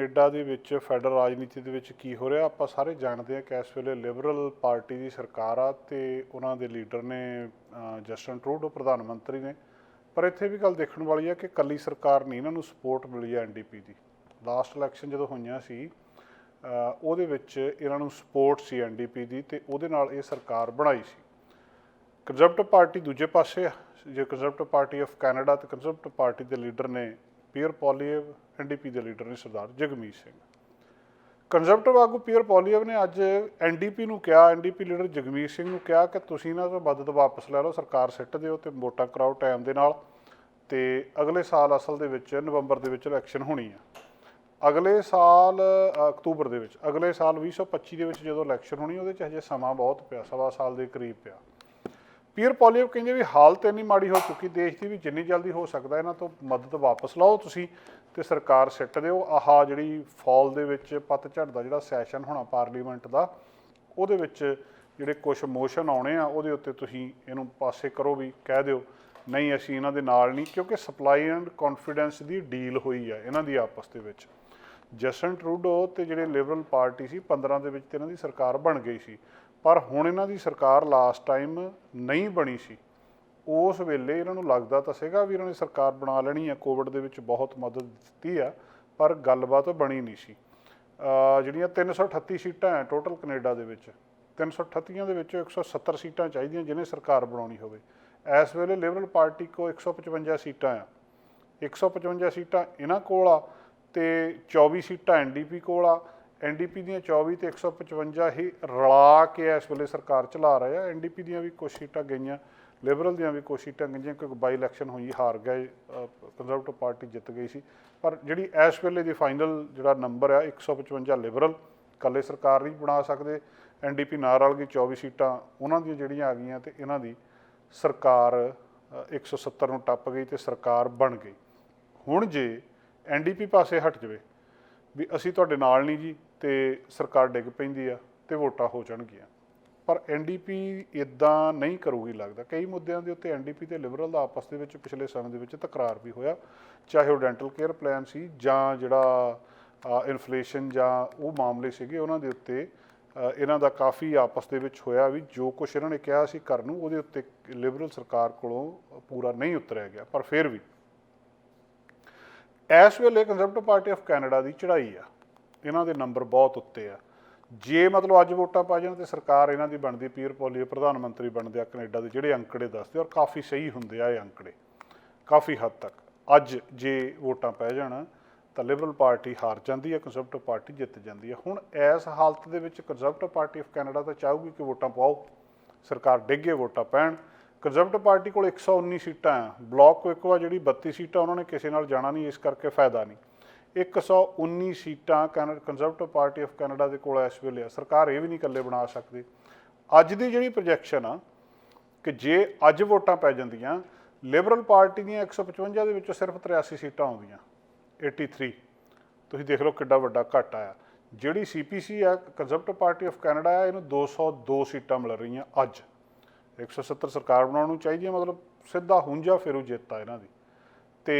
Canada ਦੇ ਵਿੱਚ federal ਰਾਜਨੀਤੀ ਦੇ ਵਿੱਚ ਕੀ ਹੋ ਰਿਹਾ? ਆਪਾਂ ਸਾਰੇ ਜਾਣਦੇ ਹਾਂ ਕਿ ਇਸ ਵੇਲੇ ਲਿਬਰਲ ਪਾਰਟੀ ਦੀ ਸਰਕਾਰ ਆ ਤੇ ਉਹਨਾਂ ਦੇ ਲੀਡਰ ਨੇ ਅਹ, ਜਸਟਨ ਟਰੂਡੋ ਪ੍ਰਧਾਨ ਮੰਤਰੀ ਨੇ। ਪਰ ਇੱਥੇ ਵੀ ਗੱਲ ਦੇਖਣ ਵਾਲੀ ਆ ਕਿ ਕੱਲੀ ਸਰਕਾਰ ਨਹੀਂ ਇਹਨਾਂ ਨੂੰ ਸਪੋਰਟ ਮਿਲੀ ਹੈ ਐਨਡੀਪੀ ਦੀ। ਲਾਸਟ ਇਲੈਕਸ਼ਨ ਜਦੋਂ ਹੋਈਆਂ ਸੀ ਉਹਦੇ ਵਿੱਚ ਇਹਨਾਂ ਨੂੰ ਸਪੋਰਟ ਸੀ ਐਨਡੀਪੀ ਦੀ ਤੇ ਉਹਦੇ ਨਾਲ ਇਹ ਸਰਕਾਰ ਬਣਾਈ ਸੀ। ਕੰਜ਼ਰਵੇਟਿਵ ਪਾਰਟੀ ਦੂਜੇ ਪਾਸੇ ਆ। ਜੇ ਕੰਜ਼ਰਵੇਟਿਵ ਪਾਰਟੀ ਆਫ ਕੈਨੇਡਾ ਤੇ ਕੰਜ਼ਰਵੇਟਿਵ ਪਾਰਟੀ ਦੇ ਲੀਡਰ ਨੇ ਪੀਅਰ ਪੋਲੀਏਵ ਐਨਡੀਪੀ ਦੇ ਲੀਡਰ ਨੇ ਸਰਦਾਰ ਜਗਮੀਤ ਸਿੰਘ। ਕੰਜ਼ਰਵੇਟਿਵ ਆਗੂ ਪੀਅਰ ਪੋਲੀਏਵ ਨੇ ਅੱਜ ਐਨਡੀਪੀ ਨੂੰ ਕਿਹਾ, ਐਨਡੀਪੀ ਲੀਡਰ ਜਗਮੀਤ ਸਿੰਘ ਨੂੰ ਕਿਹਾ ਕਿ ਤੁਸੀਂ ਇਹਨਾਂ ਤੋਂ ਮਦਦ ਵਾਪਸ ਲੈ ਲਓ, ਸਰਕਾਰ ਸਿੱਟ ਦਿਓ ਤੇ ਵੋਟਾਂ ਕਰਾਓ ਟਾਈਮ ਦੇ ਨਾਲ ਤੇ ਅਗਲੇ ਸਾਲ ਅਸਲ ਦੇ ਵਿੱਚ ਨਵੰਬਰ ਦੇ ਵਿੱਚ ਇਲੈਕਸ਼ਨ ਹੋਣੀ ਆ। ਅਗਲੇ ਸਾਲ ਅਕਤੂਬਰ ਦੇ ਵਿੱਚ, ਅਗਲੇ ਸਾਲ 2025 ਦੇ ਵਿੱਚ ਜਦੋਂ ਇਲੈਕਸ਼ਨ ਹੋਣੀ ਉਹਦੇ ਚ ਹਜੇ ਸਮਾਂ ਬਹੁਤ ਪਿਆ, ਸਵਾ ਸਾਲ ਦੇ ਕਰੀਬ ਪਿਆ। ਪੀਅਰ ਪੋਲੀਓ ਕਹਿੰਦੇ ਵੀ ਹਾਲਤ ਇੰਨੀ ਮਾੜੀ ਹੋ ਚੁੱਕੀ, ਦੇਸ਼ ਦੀ ਵੀ ਜਿੰਨੀ ਜਲਦੀ ਹੋ ਸਕਦਾ, ਇਹਨਾਂ ਤੋਂ ਮਦਦ ਵਾਪਸ ਲਓ ਤੁਸੀਂ ਤੇ ਸਰਕਾਰ ਸਿੱਟ ਦਿਓ। ਆਹਾ ਜਿਹੜੀ ਫਾਲ ਦੇ ਵਿੱਚ ਪਤਝੜ ਦਾ ਜਿਹੜਾ ਸੈਸ਼ਨ ਹੋਣਾ ਪਾਰਲੀਮੈਂਟ ਦਾ, ਉਹਦੇ ਵਿੱਚ ਜਿਹੜੇ ਕੁਝ ਮੋਸ਼ਨ ਆਉਣੇ ਆ, ਉਹਦੇ ਉੱਤੇ ਤੁਸੀਂ ਇਹਨੂੰ ਪਾਸੇ ਕਰੋ ਵੀ ਕਹਿ ਦਿਓ, ਨਹੀਂ ਅਸੀਂ ਇਹਨਾਂ ਦੇ ਨਾਲ ਨਹੀਂ, ਕਿਉਂਕਿ ਸਪਲਾਈ ਐਂਡ ਕੌਨਫੀਡੈਂਸ ਦੀ ਡੀਲ ਹੋਈ ਆ ਇਹਨਾਂ ਦੀ ਆਪਸ ਦੇ ਵਿੱਚ। ਜਸਨ ਟਰੂਡੋ ਤੇ ਜਿਹੜੇ ਲਿਬਰਲ ਪਾਰਟੀ ਸੀ 15 ਦੇ ਵਿੱਚ ਤੇ ਇਹਨਾਂ ਦੀ ਸਰਕਾਰ ਬਣ ਗਈ ਸੀ ਪਰ ਹੁਣ ਇਹਨਾਂ ਦੀ ਸਰਕਾਰ ਲਾਸਟ ਟਾਈਮ ਨਹੀਂ ਬਣੀ ਸੀ। ਉਸ ਵੇਲੇ ਇਹਨਾਂ ਨੂੰ ਲੱਗਦਾ ਤਾਂ ਸੀਗਾ ਵੀ ਇਹਨਾਂ ਨੇ ਸਰਕਾਰ ਬਣਾ ਲੈਣੀ ਹੈ ਕੋਵਿਡ ਦੇ ਵਿੱਚ ਬਹੁਤ ਮਦਦ ਦਿੱਤੀ ਆ ਪਰ ਗੱਲਬਾਤ ਬਣੀ ਨਹੀਂ ਸੀ। ਅਹ ਜਿਹੜੀਆਂ 338 ਸੀਟਾਂ ਹੈ ਟੋਟਲ ਕੈਨੇਡਾ ਦੇ ਵਿੱਚ 338 ਦੇ ਵਿੱਚੋਂ 170 ਸੀਟਾਂ ਚਾਹੀਦੀਆਂ ਜਿਹਨੇ ਸਰਕਾਰ ਬਣਾਉਣੀ ਹੋਵੇ। ਇਸ ਵੇਲੇ ਲਿਬਰਲ ਪਾਰਟੀ ਕੋ 155 ਸੀਟਾਂ ਆ। 155 ਸੀਟਾਂ ਇਹਨਾਂ ਕੋਲ ਆ ਤੇ 24 ਸੀਟਾਂ ਐਨਡੀਪੀ ਕੋਲ ਆ। ਐਨਡੀਪੀ ਦੀਆਂ 24 ਤੇ 155 ਹੀ ਰਲਾ ਕੇ ਇਸ ਵੇਲੇ ਸਰਕਾਰ ਚਲਾ ਰਹੇ ਆ। ਐਨਡੀਪੀ ਦੀਆਂ ਵੀ ਕੁਝ ਸੀਟਾਂ ਗਈਆਂ ਲਿਬਰਲ ਦੀਆਂ ਵੀ ਕੁਝ ਸੀਟਾਂ ਗਈਆਂ ਕਿਉਂਕਿ ਬਾਈ ਇਲੈਕਸ਼ਨ ਹੋਈ ਹਾਰ ਗਏ ਕੰਜ਼ਰਵੇਟਿਵ ਪਾਰਟੀ ਜਿੱਤ ਗਈ ਸੀ। ਪਰ ਜਿਹੜੀ ਇਸ ਵੇਲੇ ਦੀ ਫਾਈਨਲ ਜਿਹੜਾ ਨੰਬਰ ਆ 155 ਲਿਬਰਲ ਕੱਲੇ ਸਰਕਾਰ ਨਹੀਂ ਬਣਾ ਸਕਦੇ। ਐਨਡੀਪੀ ਨਾਲ ਰਲ ਗਈ 24 ਸੀਟਾਂ ਉਹਨਾਂ ਦੀਆਂ ਜਿਹੜੀਆਂ ਆ ਗਈਆਂ ਤੇ ਇਹਨਾਂ ਦੀ ਸਰਕਾਰ ਅ, 170 ਨੂੰ ਟੱਪ ਗਈ ਤੇ ਸਰਕਾਰ ਬਣ ਗਈ। ਹੁਣ ਜੇ ਐਨਡੀਪੀ ਪਾਸੇ ਹਟ ਜਾਵੇ ਵੀ ਅਸੀਂ ਤੁਹਾਡੇ ਨਾਲ ਨਹੀਂ ਜੀ ਤੇ ਸਰਕਾਰ ਡਿੱਗ ਪੈਂਦੀ ਆ ਤੇ ਵੋਟਾਂ ਹੋ ਜਾਣਗੀਆਂ। ਪਰ ਐਨਡੀਪੀ ਇਦਾਂ ਨਹੀਂ ਕਰੂਗੀ ਲੱਗਦਾ। ਕਈ ਮੁੱਦਿਆਂ ਦੇ ਉੱਤੇ ਐਨਡੀਪੀ ਤੇ ਲਿਬਰਲ ਦਾ ਆਪਸ ਦੇ ਵਿੱਚ ਪਿਛਲੇ ਸਮੇਂ ਦੇ ਵਿੱਚ ਤਕਰਾਰ ਵੀ ਹੋਇਆ। ਚਾਹੇ ਉਹ ਡੈਂਟਲ ਕੇਅਰ ਪਲਾਨ ਸੀ ਜਾਂ ਜਿਹੜਾ ਇਨਫਲੇਸ਼ਨ ਜਾਂ ਉਹ ਮਾਮਲੇ ਸੀਗੇ, ਉਹਨਾਂ ਦੇ ਉੱਤੇ ਇਹਨਾਂ ਦਾ ਕਾਫੀ ਆਪਸ ਦੇ ਵਿੱਚ ਹੋਇਆ ਵੀ ਜੋ ਕੁਝ ਇਹਨਾਂ ਨੇ ਕਿਹਾ ਸੀ ਕਰਨ ਨੂੰ, ਉਹਦੇ ਉੱਤੇ ਲਿਬਰਲ ਸਰਕਾਰ ਕੋਲੋਂ ਪੂਰਾ ਨਹੀਂ ਉਤਰਿਆ ਗਿਆ। ਪਰ ਫਿਰ ਵੀ ਇਸ ਵੇਲੇ ਕੰਜ਼ਰਵੇਟਿਵ ਪਾਰਟੀ ਆਫ ਕੈਨੇਡਾ ਦੀ ਚੜ੍ਹਾਈ ਆ। ਇਹਨਾਂ ਦੇ ਨੰਬਰ ਬਹੁਤ ਉੱਤੇ ਆ। ਜੇ ਮਤਲਬ ਅੱਜ ਵੋਟਾਂ ਪਾ ਜਾਣ ਤੇ ਸਰਕਾਰ ਇਹਨਾਂ ਦੀ ਬਣਦੀ, ਪੀਰ ਪੋਲੀ ਪ੍ਰਧਾਨ ਮੰਤਰੀ ਬਣਦੇ ਆ ਕੈਨੇਡਾ ਦੇ ਜਿਹੜੇ ਅੰਕੜੇ ਦੱਸਦੇ ਔਰ ਕਾਫੀ ਸਹੀ ਹੁੰਦੇ ਆ ਇਹ ਅੰਕੜੇ। ਕਾਫੀ ਹੱਦ ਤੱਕ। ਅੱਜ ਜੇ ਵੋਟਾਂ ਪੈ ਜਾਣ, ਤਾਂ ਲਿਬਰਲ ਪਾਰਟੀ ਹਾਰ ਜਾਂਦੀ ਹੈ ਕੰਜ਼ਰਵੇਟਿਵ ਪਾਰਟੀ ਜਿੱਤ ਜਾਂਦੀ ਹੈ ਹੁਣ ਇਸ ਹਾਲਤ ਦੇ ਵਿੱਚ ਕੰਜ਼ਰਵੇਟਿਵ ਪਾਰਟੀ ਆਫ ਕੈਨੇਡਾ ਤਾਂ ਚਾਹੂਗੀ ਕਿ ਵੋਟਾਂ ਪਾਓ। ਸਰਕਾਰ ਡਿੱਗੇ ਵੋਟਾਂ ਪੈਣ। ਕੰਜ਼ਰਵੇਟਿਵ ਪਾਰਟੀ ਕੋਲ 119 ਸੀਟਾਂ ਆ। ਬਲਾਕ ਕੋ ਇੱਕ ਵਾਰ ਜਿਹੜੀ 32 ਸੀਟਾਂ ਉਹਨਾਂ ਨੇ ਕਿਸੇ ਨਾਲ ਜਾਣਾ ਨਹੀਂ, ਇਸ ਕਰਕੇ ਫਾਇਦਾ ਨਹੀਂ। 119 ਸੀਟਾਂ Canada conservative party of Canada ਦੇ ਕੋਲ ਇਸ ਵੇਲੇ ਆ। ਸਰਕਾਰ ਇਹ ਵੀ ਨਹੀਂ ਇਕੱਲੇ ਬਣਾ ਸਕਦੀ। ਅੱਜ ਦੀ ਜਿਹੜੀ ਪ੍ਰੋਜੈਕਸ਼ਨ ਆ ਕਿ ਜੇ ਅੱਜ ਵੋਟਾਂ ਪੈ ਜਾਂਦੀਆਂ ਲਿਬਰਲ ਪਾਰਟੀ ਦੀਆਂ 155 ਦੇ ਵਿੱਚੋਂ ਸਿਰਫ 83 ਸੀਟਾਂ ਆਉਂਦੀਆਂ 83 ਤੁਸੀਂ ਦੇਖ ਲਓ ਕਿੱਡਾ ਵੱਡਾ ਘਟ ਆਇਆ ਜਿਹੜੀ ਸੀਪੀਸੀ ਆ ਕੰਜ਼ਰਵੇਟਿਵ ਪਾਰਟੀ ਆਫ ਕੈਨੇਡਾ ਆ, ਇਹਨੂੰ 202 ਸੀਟਾਂ ਮਿਲ ਰਹੀਆਂ ਅੱਜ। 170 ਸਰਕਾਰ ਬਣਾਉਣ ਨੂੰ ਚਾਹੀਦੀ ਹੈ ਮਤਲਬ ਸਿੱਧਾ ਹੁੰਜਾ ਫੇਰੂ ਜਿੱਤ ਆ ਇਹਨਾਂ ਦੀ। ਤੇ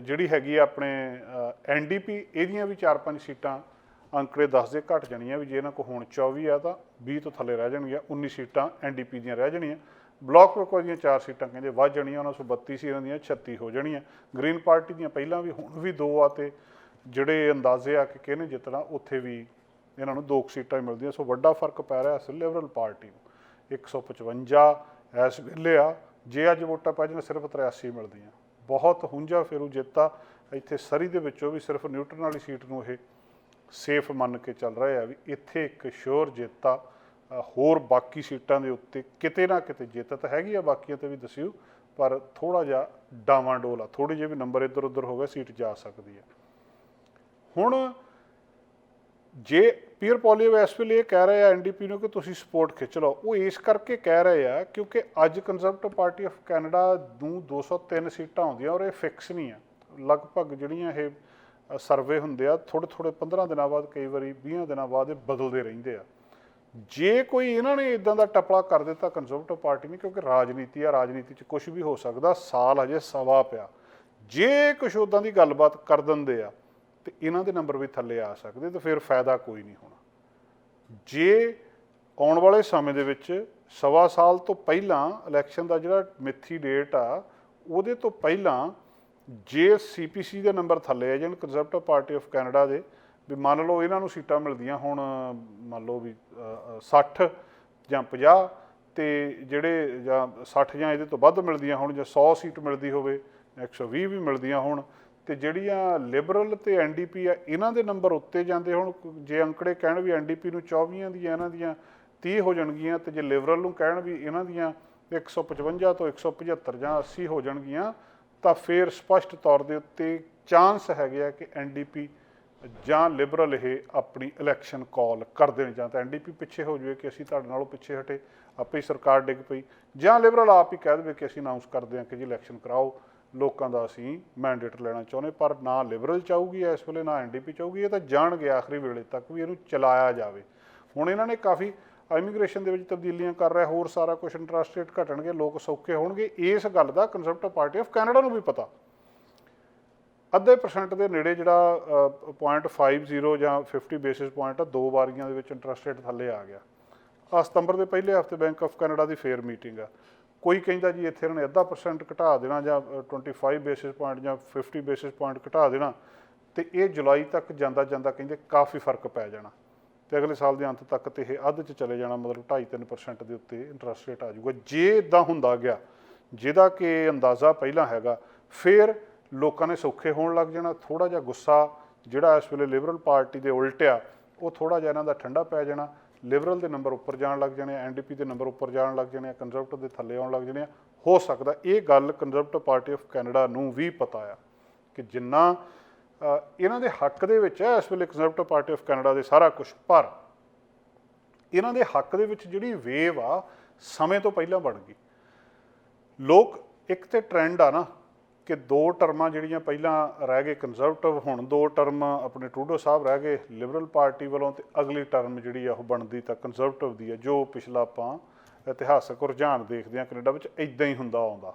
ਜਿਹੜੀ ਹੈਗੀ ਆ ਆਪਣੇ ਐਨਡੀਪੀ ਇਹਦੀਆਂ ਵੀ 4-5 ਸੀਟਾਂ ਅੰਕੜੇ ਦੱਸਦੇ ਘਟ ਜਾਣੀਆਂ ਵੀ ਜੇ ਇਹਨਾਂ ਕੋ ਹੁਣ 24 ਆ ਤਾਂ 20 ਤੋਂ ਥੱਲੇ ਰਹਿ ਜਾਣਗੀਆਂ 19 ਸੀਟਾਂ ਐਨਡੀਪੀ ਦੀਆਂ ਰਹਿ ਜਾਣੀਆਂ। ਬਲਾਕ ਵੇਕੋ ਦੀਆਂ 4 ਸੀਟਾਂ ਕਹਿੰਦੇ ਵੱਧ ਜਾਣੀਆਂ, ਉਹਨਾਂ 132 ਸੀ ਇਹਨਾਂ ਦੀਆਂ 36 ਹੋ ਜਾਣੀਆਂ। ਗ੍ਰੀਨ ਪਾਰਟੀ ਦੀਆਂ ਪਹਿਲਾਂ ਵੀ ਹੁਣ ਵੀ ਦੋ ਆ ਤੇ ਜਿਹੜੇ ਅੰਦਾਜ਼ੇ ਆ ਕਿ ਕਿਹਨੇ ਜਿੱਤਣਾ, ਉੱਥੇ ਵੀ ਇਹਨਾਂ ਨੂੰ ਦੋ ਕੁ ਸੀਟਾਂ ਹੀ ਮਿਲਦੀਆਂ। ਸੋ ਵੱਡਾ ਫ਼ਰਕ ਪੈ ਰਿਹਾ ਇਸ ਲਿਬਰਲ ਪਾਰਟੀ ਨੂੰ। 155 ਇਸ ਵੇਲੇ ਆ, ਜੇ ਅੱਜ ਵੋਟਾਂ ਪੈ ਜਾਣ, ਸਿਰਫ 83 ਮਿਲਦੀਆਂ। ਬਹੁਤ ਹੁੰਜਾ ਫੇਰੂ ਜਿੱਤਾ। ਇੱਥੇ ਸਰੀ ਦੇ ਵਿੱਚੋਂ ਵੀ ਸਿਰਫ ਨਿਊਟਨ ਵਾਲੀ ਸੀਟ ਨੂੰ ਇਹ ਸੇਫ ਮੰਨ ਕੇ ਚੱਲ ਰਹੇ ਆ ਵੀ ਇੱਥੇ ਇੱਕ ਸ਼ੋਰ ਜਿੱਤਾ। ਅ, ਹੋਰ ਬਾਕੀ ਸੀਟਾਂ ਦੇ ਉੱਤੇ ਕਿਤੇ ਨਾ ਕਿਤੇ ਜਿੱਤ ਤਾਂ ਹੈਗੀ ਆ ਬਾਕੀਆਂ ਤੇ ਵੀ ਦੱਸਿਓ ਪਰ ਥੋੜਾ ਜਿਹਾ ਡਾਵਾਂ ਡੋਲ ਆ ਥੋੜੇ ਜਿਹੇ ਵੀ ਨੰਬਰ ਇੱਧਰ ਉੱਧਰ ਹੋ ਗਿਆ ਸੀਟ ਜਾ ਸਕਦੀ ਹੈ। ਹੁਣ ਜੇ ਪੀਅਰ ਪੋਲੀਓ ਇਸ ਵੇਲੇ ਇਹ ਕਹਿ ਰਹੇ ਆ ਐਨਡੀਪੀ ਨੂੰ ਕਿ ਤੁਸੀਂ ਸਪੋਰਟ ਖਿੱਚ ਲਓ, ਉਹ ਇਸ ਕਰਕੇ ਕਹਿ ਰਹੇ ਆ ਕਿਉਂਕਿ ਅੱਜ ਕੰਜ਼ਰਵੇਟਿਵ ਪਾਰਟੀ ਆਫ ਕੈਨੇਡਾ ਨੂੰ 203 ਸੀਟਾਂ ਆਉਂਦੀਆਂ ਔਰ ਇਹ ਫਿਕਸ ਨਹੀਂ ਆ। ਲਗਭਗ ਜਿਹੜੀਆਂ ਇਹ ਸਰਵੇ ਹੁੰਦੇ ਆ ਥੋੜੇ ਥੋੜੇ 15 ਦਿਨਾਂ ਬਾਅਦ, ਕਈ ਵਾਰੀ 20 ਦਿਨਾਂ ਬਾਅਦ ਇਹ ਬਦਲਦੇ ਰਹਿੰਦੇ ਆ। ਜੇ ਕੋਈ ਇਹਨਾਂ ਨੇ ਇਦਾਂ ਦਾ ਟਪਲਾ ਕਰ ਦਿੱਤਾ ਕੰਜ਼ਰਵੇਟਿਵ ਪਾਰਟੀ ਨੇ ਕਿਉਂਕਿ ਰਾਜਨੀਤੀ ਆ, ਰਾਜਨੀਤੀ 'ਚ ਕੁਝ ਵੀ ਹੋ ਸਕਦਾ, ਸਾਲ ਹਜੇ ਸਵਾ ਪਿਆ। ਜੇ ਕੁਝ ਉਦਾਂ ਦੀ ਗੱਲਬਾਤ ਕਰ ਦਿੰਦੇ ਆ ਤੇ ਇਹਨਾਂ ਦੇ ਨੰਬਰ ਵੀ ਥੱਲੇ ਆ ਸਕਦੇ ਤੇ ਫਿਰ ਫਾਇਦਾ ਕੋਈ ਨਹੀਂ ਹੋਣਾ। ਜੇ ਆਉਣ ਵਾਲੇ ਸਮੇਂ ਦੇ ਵਿੱਚ ਸਵਾ ਸਾਲ ਤੋਂ ਪਹਿਲਾਂ ਇਲੈਕਸ਼ਨ ਦਾ ਜਿਹੜਾ ਮਿੱਥੀ ਡੇਟ ਆ ਉਹਦੇ ਤੋਂ ਪਹਿਲਾਂ ਜੇ ਸੀਪੀਸੀ ਦੇ ਨੰਬਰ ਥੱਲੇ ਆ ਜਾਣ ਕੰਜ਼ਰਵੇਟਿਵ ਪਾਰਟੀ ਆਫ ਕੈਨੇਡਾ ਦੇ ਵੀ ਮੰਨ ਲਓ ਇਹਨਾਂ ਨੂੰ ਸੀਟਾਂ ਮਿਲਦੀਆਂ ਹੁਣ ਮੰਨ ਲਓ ਵੀ ਅ, 60 ਜਾਂ 50 ਤੇ ਜਿਹੜੇ ਜਾਂ 60 ਜਾਂ ਇਹਦੇ ਤੋਂ ਵੱਧ ਮਿਲਦੀਆਂ ਹੋਣ ਜਾਂ 100 ਸੀਟ ਮਿਲਦੀ ਹੋਵੇ ਜਾਂ 120 ਵੀ ਮਿਲਦੀਆਂ ਹੋਣ ਤੇ ਜਿਹੜੀਆਂ ਲਿਬਰਲ ਤੇ ਐਨਡੀਪੀ ਆ, ਇਹਨਾਂ ਦੇ ਨੰਬਰ ਉੱਤੇ ਜਾਂਦੇ ਹੁਣ, ਜੇ ਅੰਕੜੇ ਕਹਿਣ ਵੀ ਐਨਡੀਪੀ ਨੂੰ 24 ਦੀਆਂ, ਇਹਨਾਂ ਦੀਆਂ 30 ਹੋ ਜਾਣਗੀਆਂ, ਤੇ ਜੇ ਲਿਬਰਲ ਨੂੰ ਕਹਿਣ ਵੀ ਇਹਨਾਂ ਦੀਆਂ 155 ਤੋਂ 175 ਜਾਂ 80 ਹੋ ਜਾਣਗੀਆਂ, ਤਾਂ ਫਿਰ ਸਪਸ਼ਟ ਤੌਰ ਦੇ ਉੱਤੇ ਚਾਂਸ ਹੈਗੇ ਆ ਕਿ ਐਨਡੀਪੀ ਜਾਂ ਲਿਬਰਲ ਇਹ ਆਪਣੀ ਇਲੈਕਸ਼ਨ ਕਾਲ ਕਰ ਦੇਣ, ਜਾਂ ਤਾਂ ਐਨਡੀਪੀ ਪਿੱਛੇ ਹੋ ਜਾਵੇ ਕਿ ਅਸੀਂ ਤੁਹਾਡੇ ਨਾਲੋਂ ਪਿੱਛੇ ਹਟੇ, ਆਪੇ ਹੀ ਸਰਕਾਰ ਡਿੱਗ ਪਈ, ਜਾਂ ਲਿਬਰਲ ਆਪ ਹੀ ਕਹਿ ਦੇਵੇ ਕਿ ਅਸੀਂ ਅਨਾਉਂਸ ਕਰਦੇ ਹਾਂ ਕਿ ਜੀ ਇਲੈਕਸ਼ਨ ਕਰਾਓ ਲੋਕਾਂ ਦਾ ਅਸੀਂ ਮੈਂਡੇਟ ਲੈਣਾ ਚਾਹੁੰਦੇ ਪਰ ਨਾ ਲਿਬਰਲ ਚਾਹੂਗੀ ਇਸ ਵੇਲੇ ਨਾ ਐਨਡੀਪੀ ਚਾਹੂਗੀ ਇਹ ਤਾਂ ਜਾਣਗੇ ਆਖਰੀ ਵੇਲੇ ਤੱਕ ਵੀ ਇਹਨੂੰ ਚਲਾਇਆ ਜਾਵੇ। ਹੁਣ ਇਹਨਾਂ ਨੇ ਕਾਫੀ ਇਮੀਗ੍ਰੇਸ਼ਨ ਦੇ ਵਿੱਚ ਤਬਦੀਲੀਆਂ ਕਰ ਰਿਹਾ ਹੋਰ ਸਾਰਾ ਕੁਝ ਇੰਟਰਸਟ ਰੇਟ ਘਟਣਗੇ ਲੋਕ ਸੌਖੇ ਹੋਣਗੇ ਇਸ ਗੱਲ ਦਾ ਕੰਜ਼ਰਵੇਟਿਵ ਪਾਰਟੀ ਆਫ ਕੈਨੇਡਾ ਨੂੰ ਵੀ ਪਤਾ। ਅੱਧੇ ਪਰਸੈਂਟ ਦੇ ਨੇੜੇ ਜਿਹੜਾ ਅ, 0.50 ਜਾਂ 50 ਬੇਸਿਸ ਪੁਆਇੰਟ ਆ ਦੋ ਵਾਰੀਆਂ ਦੇ ਵਿੱਚ ਇੰਟਰਸਟ ਰੇਟ ਥੱਲੇ ਆ ਗਿਆ। ਆ ਸਤੰਬਰ ਦੇ ਪਹਿਲੇ ਹਫ਼ਤੇ ਬੈਂਕ ਆਫ ਕੈਨੇਡਾ ਦੀ ਫੇਅਰ ਮੀਟਿੰਗ ਆ। ਕੋਈ ਕਹਿੰਦਾ ਜੀ ਇੱਥੇ ਇਹਨਾਂ ਨੇ ਅੱਧਾ ਪਰਸੈਂਟ ਘਟਾ ਦੇਣਾ ਜਾਂ ਅ, 25 ਬੇਸਿਸ ਪੁਆਇੰਟ ਜਾਂ 50 ਬੇਸਿਸ ਪੁਆਇੰਟ ਘਟਾ ਦੇਣਾ ਤੇ ਇਹ ਜੁਲਾਈ ਤੱਕ ਜਾਂਦਾ ਜਾਂਦਾ ਕਹਿੰਦੇ ਕਾਫੀ ਫ਼ਰਕ ਪੈ ਜਾਣਾ। ਤੇ ਅਗਲੇ ਸਾਲ ਦੇ ਅੰਤ ਤੱਕ ਤੇ ਇਹ ਅੱਧ ਚ ਚਲੇ ਜਾਣਾ ਮਤਲਬ 2.5-3% ਦੇ ਉੱਤੇ ਇੰਟਰਸਟ ਰੇਟ ਆ ਜਾਊਗਾ। ਜੇ ਇਦਾਂ ਹੁੰਦਾ ਗਿਆ ਜਿਹਦਾ ਕਿ ਅੰਦਾਜ਼ਾ ਪਹਿਲਾਂ ਹੈਗਾ ਫਿਰ ਲੋਕਾਂ ਨੇ ਸੌਖੇ ਹੋਣ ਲੱਗ ਜਾਣਾ ਥੋੜਾ ਜਿਹਾ ਗੁੱਸਾ ਜਿਹੜਾ ਇਸ ਵੇਲੇ ਲਿਬਰਲ ਪਾਰਟੀ ਦੇ ਉਲਟ ਆ ਉਹ ਥੋੜਾ ਜਿਹਾ ਇਹਨਾਂ ਦਾ ਠੰਡਾ ਪੈ ਜਾਣਾ। ਲਿਬਰਲ ਦੇ ਨੰਬਰ ਉੱਪਰ ਜਾਣ ਲੱਗ ਜਾਣੇ ਆ ਐਨਡੀਪੀ ਦੇ ਨੰਬਰ ਉੱਪਰ ਜਾਣ ਲੱਗ ਜਾਣੇ ਆ ਕੰਜ਼ਰਵੇਟਿਵ ਦੇ ਥੱਲੇ ਆਉਣ ਲੱਗ ਜਾਣੇ ਆ। ਹੋ ਸਕਦਾ ਇਹ ਗੱਲ ਕੰਜ਼ਰਵੇਟਿਵ ਪਾਰਟੀ ਆਫ ਕੈਨੇਡਾ ਨੂੰ ਵੀ ਪਤਾ ਆ ਕਿ ਜਿੰਨਾ ਇਹਨਾਂ ਦੇ ਹੱਕ ਦੇ ਵਿੱਚ ਹੈ ਇਸ ਵੇਲੇ ਕੰਜ਼ਰਵੇਟਿਵ ਪਾਰਟੀ ਆਫ ਕੈਨੇਡਾ ਦੇ ਸਾਰਾ ਕੁਝ ਪਰ ਇਹਨਾਂ ਦੇ ਹੱਕ ਦੇ ਵਿੱਚ ਜਿਹੜੀ ਵੇਵ ਆ, ਸਮੇਂ ਤੋਂ ਪਹਿਲਾਂ ਬਣ ਗਈ ਲੋਕ ਇੱਕ ਤੇ ਟ੍ਰੈਂਡ ਆ ਨਾ ਕਿ ਦੋ ਟਰਮਾਂ ਜਿਹੜੀਆਂ ਪਹਿਲਾਂ ਰਹਿ ਗਏ ਕੰਜ਼ਰਵੇਟਿਵ ਹੁਣ ਦੋ ਟਰਮ ਆਪਣੇ ਟਰੂਡੋ ਸਾਹਿਬ ਰਹਿ ਗਏ ਲਿਬਰਲ ਪਾਰਟੀ ਵੱਲੋਂ ਤੇ ਅਗਲੀ ਟਰਮ ਜਿਹੜੀ ਆ ਉਹ ਬਣਦੀ ਤਾਂ ਕੰਜ਼ਰਵੇਟਿਵ ਦੀ ਆ, ਜੋ ਪਿਛਲਾ ਆਪਾਂ ਇਤਿਹਾਸਕ ਰੁਝਾਨ ਦੇਖਦੇ ਆ ਕੈਨੇਡਾ ਵਿੱਚ ਇਦਾਂ ਹੀ ਹੁੰਦਾ ਆਉਂਦਾ।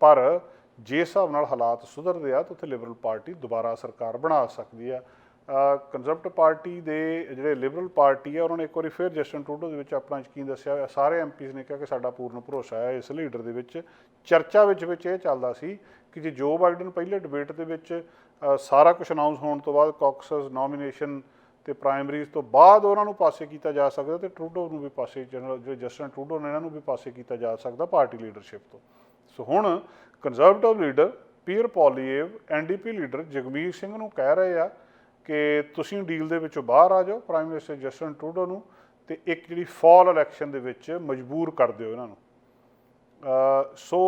ਪਰ ਜੇ ਹਿਸਾਬ ਨਾਲ ਹਾਲਾਤ ਸੁਧਰਦੇ ਆ ਤਾਂ ਉੱਥੇ ਲਿਬਰਲ ਪਾਰਟੀ ਦੁਬਾਰਾ ਸਰਕਾਰ ਬਣਾ ਸਕਦੀ ਆ। ਕੰਜ਼ਰਵੇਟਿਵ ਪਾਰਟੀ ਦੇ ਜਿਹੜੇ ਲਿਬਰਲ ਪਾਰਟੀ ਆ, ਉਹਨਾਂ ਨੇ ਇੱਕ ਵਾਰੀ ਫਿਰ ਜਸਟਨ ਟਰੂਡੋ ਦੇ ਵਿੱਚ ਆਪਣਾ ਯਕੀਨ ਦੱਸਿਆ। ਹੋਇਆ ਸਾਰੇ ਐਮਪੀਜ਼ ਨੇ ਕਿਹਾ ਕਿ ਸਾਡਾ ਪੂਰਨ ਭਰੋਸਾ ਹੈ, ਇਸ ਲੀਡਰ ਦੇ ਵਿੱਚ ਚਰਚਾ ਵਿੱਚ ਵਿੱਚ ਇਹ ਚੱਲਦਾ ਸੀ ਕਿ ਜੇ ਜੋ ਬਾਈਡਨ ਪਹਿਲੇ ਡਿਬੇਟ ਦੇ ਵਿੱਚ ਸਾਰਾ ਕੁਝ ਅਨਾਉਂਸ ਹੋਣ ਤੋਂ ਬਾਅਦ ਕਾਕਸਸ ਨੋਮੀਨੇਸ਼ਨ ਤੇ ਪ੍ਰਾਇਮਰੀਜ਼ ਤੋਂ ਬਾਅਦ ਉਹਨਾਂ ਨੂੰ ਪਾਸੇ ਕੀਤਾ ਜਾ ਸਕਦਾ ਤੇ ਟਰੂਡੋ ਨੂੰ ਵੀ ਪਾਸੇ ਜਨਰਲ ਜੋ ਜਸਟਨ ਟਰੂਡੋ ਨੇ ਇਹਨਾਂ ਨੂੰ ਵੀ ਪਾਸੇ ਕੀਤਾ ਜਾ ਸਕਦਾ ਪਾਰਟੀ ਲੀਡਰਸ਼ਿਪ ਤੋਂ। ਸੋ ਹੁਣ conservative leader Pierre Poilievre NDP leader Jagmeet Singh ਨੂੰ ਕਹਿ ਰਹੇ ਆ ਕਿ ਤੁਸੀਂ ਡੀਲ ਦੇ ਵਿੱਚੋਂ ਬਾਹਰ ਆ ਜਾਓ ਪ੍ਰਾਈਮ ਮਿਨਿਸਟਰ ਜਸਟਨ ਟਰੂਡੋ ਨੂੰ, ਤੇ ਇੱਕ ਜਿਹੜੀ ਫਾਲ ਇਲੈਕਸ਼ਨ ਦੇ ਵਿੱਚ ਮਜਬੂਰ ਕਰ ਦਿਓ ਇਹਨਾਂ ਨੂੰ। ਸੋ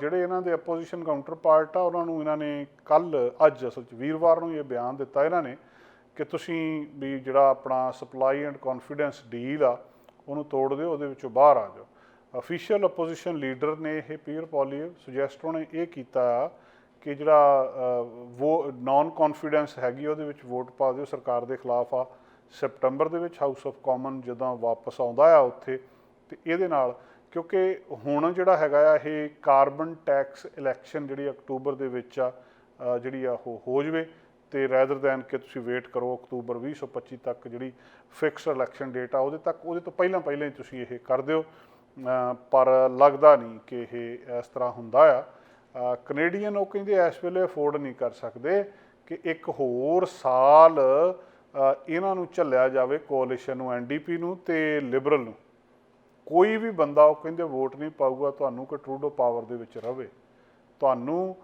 ਜਿਹੜੇ ਇਹਨਾਂ ਦੇ ਆਪੋਜੀਸ਼ਨ ਕਾਊਂਟਰ ਪਾਰਟ ਆ, ਉਹਨਾਂ ਨੂੰ ਇਹਨਾਂ ਨੇ ਕੱਲ ਅੱਜ ਅਸਲ ਚ ਵੀਰਵਾਰ ਨੂੰ ਇਹ ਬਿਆਨ ਦਿੱਤਾ ਇਹਨਾਂ ਨੇ ਕਿ ਤੁਸੀਂ ਵੀ ਜਿਹੜਾ ਆਪਣਾ ਸਪਲਾਈ ਐਂਡ ਕੌਨਫੀਡੈਂਸ ਡੀਲ ਆ, ਉਹਨੂੰ ਤੋੜ ਦਿਓ, ਉਹਦੇ ਵਿੱਚੋਂ ਬਾਹਰ ਆ ਜਾਓ। ਅਫੀਸ਼ੀਅਲ ਆਪੋਜੀਸ਼ਨ ਲੀਡਰ ਨੇ ਇਹ ਪੀਅਰ ਪੋਲੀਅਰ ਸੁਜੈਸਟ ਉਹਨੇ ਇਹ ਕੀਤਾ ਆ ਕਿ ਜਿਹੜਾ ਅ, ਵੋ ਨਾਨ ਕੌਨਫੀਡੈਂਸ ਹੈਗੀ ਉਹਦੇ ਵਿੱਚ ਵੋਟ ਪਾ ਦਿਓ ਸਰਕਾਰ ਦੇ ਖਿਲਾਫ ਆ। ਸਪਟੰਬਰ ਦੇ ਵਿੱਚ ਹਾਊਸ ਆਫ ਕਾਮਨ ਜਦੋਂ ਵਾਪਸ ਆਉਂਦਾ ਆ ਉੱਥੇ ਤੇ ਇਹਦੇ ਨਾਲ ਕਿਉਂਕਿ ਹੁਣ ਜਿਹੜਾ ਹੈਗਾ ਆ ਇਹ ਕਾਰਬਨ ਟੈਕਸ ਇਲੈਕਸ਼ਨ ਜਿਹੜੀ ਅਕਤੂਬਰ ਦੇ ਵਿੱਚ ਆ ਜਿਹੜੀ ਆ ਉਹ ਹੋ ਜਵੇ ਤੇ ਰੈਦਰ ਦੈਨ ਕਿ ਤੁਸੀਂ ਵੇਟ ਕਰੋ ਅਕਤੂਬਰ 2025 ਤੱਕ ਜਿਹੜੀ ਫਿਕਸ ਇਲੈਕਸ਼ਨ ਡੇਟ ਆ ਉਹਦੇ ਤੱਕ ਉਹਦੇ ਤੋਂ ਪਹਿਲਾਂ ਪਹਿਲਾਂ ਹੀ ਤੁਸੀਂ ਇਹ ਕਰ ਦਿਓ। ਪਰ ਲੱਗਦਾ ਨਹੀਂ ਕਿ ਇਹ ਇਸ ਤਰ੍ਹਾਂ ਹੁੰਦਾ ਆ। ਕੈਨੇਡੀਅਨ ਉਹ ਕਹਿੰਦੇ ਇਸ ਵੇਲੇ ਅਫੋਰਡ ਨਹੀਂ ਕਰ ਸਕਦੇ ਕਿ ਇੱਕ ਹੋਰ ਸਾਲ ਇਹਨਾਂ ਨੂੰ ਝੱਲਿਆ ਜਾਵੇ ਕੋalition ਨੂੰ ਐਨਡੀਪੀ ਨੂੰ ਤੇ ਲਿਬਰਲ ਨੂੰ। ਕੋਈ ਵੀ ਬੰਦਾ ਉਹ ਕਹਿੰਦੇ ਵੋਟ ਨਹੀਂ ਪਾਊਗਾ, ਤੁਹਾਨੂੰ ਕਿ ਟਰੂਡੋ ਪਾਵਰ ਦੇ ਵਿੱਚ ਰਵੇ। ਤੁਹਾਨੂੰ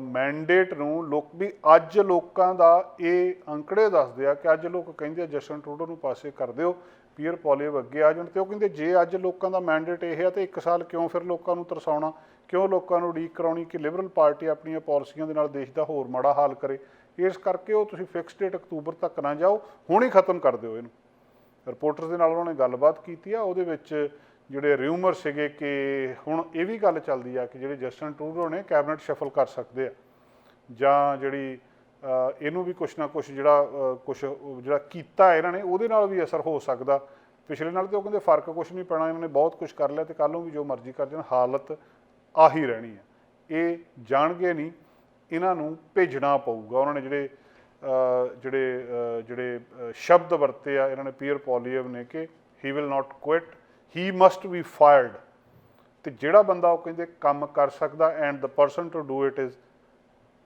ਮੈਂਡੇਟ ਨੂੰ ਲੋਕ ਵੀ ਅੱਜ ਲੋਕਾਂ ਦਾ ਇਹ ਅੰਕੜੇ ਦੱਸਦੇ ਆ ਕਿ ਅੱਜ ਲੋਕ ਕਹਿੰਦੇ ਆ, ਜਸ਼ਨ ਟਰੂਡੋ ਨੂੰ ਪਾਸੇ ਕਰ ਦਿਓ। ਪੀਅਰ ਪੋਲੀਵ ਅੱਗੇ ਆ ਜਾਣ ਤੇ ਉਹ ਕਹਿੰਦੇ ਜੇ ਅੱਜ ਲੋਕਾਂ ਦਾ ਮੈਂਡੇਟ ਇਹ ਆ ਤੇ ਇੱਕ ਸਾਲ ਕਿਉਂ ਫਿਰ ਲੋਕਾਂ ਨੂੰ ਤਰਸਾਉਣਾ? ਕਿਉਂ ਲੋਕਾਂ ਨੂੰ ਉਡੀਕ ਕਰਾਉਣੀ ਕਿ ਲਿਬਰਲ ਪਾਰਟੀ ਆਪਣੀਆਂ ਪਾਲਿਸੀਆਂ ਦੇ ਨਾਲ ਦੇਸ਼ ਦਾ ਹੋਰ ਮਾੜਾ ਹਾਲ ਕਰੇ? ਇਸ ਕਰਕੇ ਉਹ ਤੁਸੀਂ ਫਿਕਸ ਡੇਟ ਅਕਤੂਬਰ ਤੱਕ ਨਾ ਜਾਓ, ਹੁਣ ਹੀ ਖਤਮ ਕਰ ਦਿਓ ਇਹਨੂੰ। ਰਿਪੋਰਟਰ ਦੇ ਨਾਲ ਉਹਨਾਂ ਨੇ ਗੱਲਬਾਤ ਕੀਤੀ ਆ, ਉਹਦੇ ਵਿੱਚ ਜਿਹੜੇ ਰਿਊਮਰ ਸੀਗੇ ਕਿ ਹੁਣ ਇਹ ਵੀ ਗੱਲ ਚੱਲਦੀ ਆ ਕਿ ਜਿਹੜੇ ਜਸਟਨ ਟਰੂਡੋ ਨੇ ਕੈਬਨਿਟ ਸ਼ਫਲ ਕਰ ਸਕਦੇ ਆ। ਜਾਂ ਜਿਹੜੀ ਇਹਨੂੰ ਵੀ ਕੁਛ ਨਾ ਕੁਛ ਜਿਹੜਾ ਕੁਛ ਜਿਹੜਾ ਕੀਤਾ ਇਹਨਾਂ ਨੇ, ਉਹਦੇ ਨਾਲ ਵੀ ਅਸਰ ਹੋ ਸਕਦਾ। ਪਿਛਲੇ ਨਾਲ ਤੇ ਉਹ ਕਹਿੰਦੇ ਫ਼ਰਕ ਕੁਛ ਨਹੀਂ ਪੈਣਾ, ਇਹਨਾਂ ਨੇ ਬਹੁਤ ਕੁਛ ਕਰ ਲਿਆ ਤੇ ਕੱਲ ਨੂੰ ਵੀ ਜੋ ਮਰਜ਼ੀ ਕਰ ਜਾਣ, ਹਾਲਤ ਆਹੀ ਰਹਿਣੀ ਹੈ। ਇਹ ਜਾਣਗੇ ਨਹੀਂ, ਇਹਨਾਂ ਨੂੰ ਭੇਜਣਾ ਪਊਗਾ। ਉਹਨਾਂ ਨੇ ਜਿਹੜੇ ਜਿਹੜੇ ਜਿਹੜੇ ਸ਼ਬਦ ਵਰਤੇ ਆ, ਇਹਨਾਂ ਨੇ ਪੀਅਰ ਪੋਲੀਅਮ ਨੇ ਕਿ he will not quit he must be fired ਤੇ ਜਿਹੜਾ ਬੰਦਾ ਉਹ ਕਹਿੰਦੇ ਕੰਮ ਕਰ ਸਕਦਾ and the person to do it is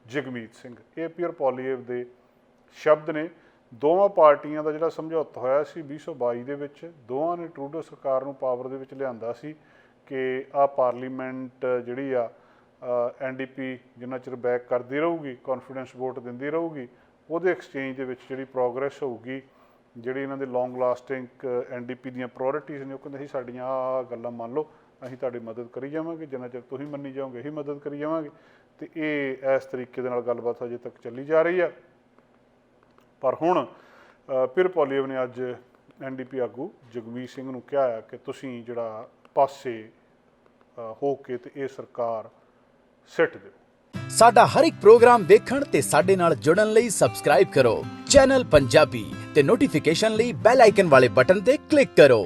Jagmeet Singh. ਇਹ ਪੀਅਰ ਪੋਲੀਅਮ ਦੇ ਸ਼ਬਦ ਨੇ ਦੋਵਾਂ ਪਾਰਟੀਆਂ ਦਾ ਜਿਹੜਾ ਸਮਝੌਤਾ ਹੋਇਆ ਸੀ 2022 ਦੇ ਵਿੱਚ, ਦੋਵਾਂ ਨੇ ਟਰੂਡੋ ਸਰਕਾਰ ਨੂੰ ਪਾਵਰ ਦੇ ਵਿੱਚ ਲਿਆਂਦਾ ਸੀ ਕਿ ਆ ਪਾਰਲੀਮੈਂਟ ਜਿਹੜੀ ਆ ਐਨਡੀਪੀ ਜਿੰਨਾ ਚਿਰ ਬੈਕ ਕਰਦੀ ਰਹੂਗੀ ਕੌਨਫੀਡੈਂਸ ਵੋਟ ਦਿੰਦੀ ਰਹੂਗੀ, ਉਹਦੇ ਐਕਸਚੇਂਜ ਦੇ ਵਿੱਚ ਜਿਹੜੀ ਪ੍ਰੋਗਰੈਸ ਹੋਊਗੀ, ਜਿਹੜੀ ਇਹਨਾਂ ਦੇ ਲੌਂਗ ਲਾਸਟਿੰਗ ਐਨਡੀਪੀ ਦੀਆਂ ਪ੍ਰਾਇੋਰਟੀਆਂ ਨੇ, ਉਹ ਕਹਿੰਦੇ ਸੀ ਸਾਡੀਆਂ ਆਹ ਗੱਲਾਂ ਮੰਨ ਲਓ, ਅਸੀਂ ਤੁਹਾਡੀ ਮਦਦ ਕਰੀ ਜਾਵਾਂਗੇ, ਜਿੰਨਾ ਚਿਰ ਤੁਸੀਂ ਮੰਨੀ ਜਾਓਗੇ, ਅਸੀਂ ਮਦਦ ਕਰੀ ਜਾਵਾਂਗੇ। ਤੇ ਇਹ ਇਸ ਤਰੀਕੇ ਦੇ ਨਾਲ ਗੱਲਬਾਤ ਅਜੇ ਤੱਕ ਚੱਲੀ ਜਾ ਰਹੀ ਆ ਪਰ ਹੁਣ ਫਿਰ ਪੋਲੀਅਮ ਨੇ ਅੱਜ ਐਨਡੀਪੀ ਆਗੂ ਜਗਮੀਤ ਸਿੰਘ ਨੂੰ ਕਿਹਾ ਆ ਕਿ ਤੁਸੀਂ ਜਿਹੜਾ ਪਾਸੇ ਹੋ ਕੇ ਤੇ ਇਹ ਸਰਕਾਰ ਸਿੱਟ ਦਿਓ। ਸਾਡਾ ਹਰ ਇੱਕ ਪ੍ਰੋਗਰਾਮ ਦੇਖਣ ਤੇ ਸਾਡੇ ਨਾਲ ਜੁੜਨ ਲਈ ਸਬਸਕ੍ਰਾਈਬ ਕਰੋ। ਚੈਨਲ ਪੰਜਾਬੀ ਤੇ ਨੋਟੀਫਿਕੇਸ਼ਨ ਲਈ ਬੈਲ ਆਈਕਨ ਵਾਲੇ ਬਟਨ ਤੇ ਕਲਿੱਕ ਕਰੋ।